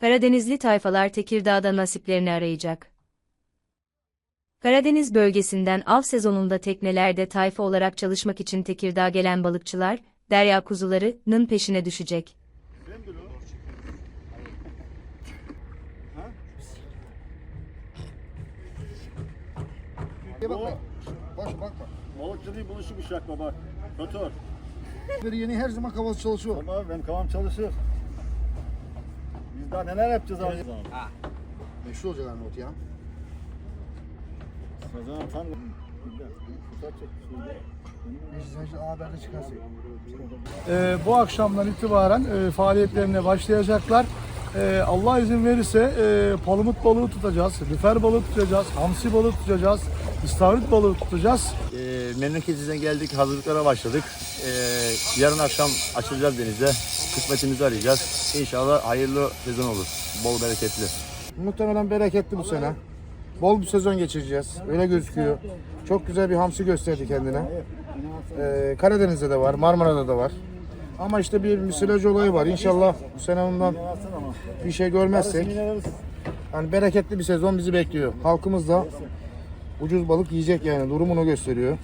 Karadenizli tayfalar Tekirdağ'da nasiplerini arayacak. Karadeniz bölgesinden av sezonunda teknelerde tayfa olarak çalışmak için Tekirdağ'a gelen balıkçılar, derya kuzularının peşine düşecek. Ye bakma. Boş bakma. Balıkçı değil buluşu bıçak baba. Kötü. Bir yeni her zaman kafası çalışıyor. Baba benim kafam çalışır. Daha neler yapacağız abi? Meşhur olacak Arnavut ya. O zaman tam... Ee, bu akşamdan itibaren e, faaliyetlerine başlayacaklar. Ee, Allah izin verirse e, palamut balığı tutacağız, lüfer balığı tutacağız, hamsi balığı tutacağız, istavrit balığı tutacağız. E, memleketimizden geldik, hazırlıklara başladık. E, yarın akşam açılacağız denize. Kısmetimizi arayacağız. İnşallah hayırlı sezon olur. Bol bereketli. Muhtemelen bereketli bu sene. Bol bir sezon geçireceğiz. Öyle gözüküyor. Çok güzel bir hamsi gösterdi kendine. Ee, Karadeniz'de de var, Marmara'da da var. Ama işte bir müsilaj olayı var. İnşallah bu sene ondan bir şey görmezsek hani bereketli bir sezon bizi bekliyor. Halkımız da ucuz balık yiyecek yani durumunu gösteriyor.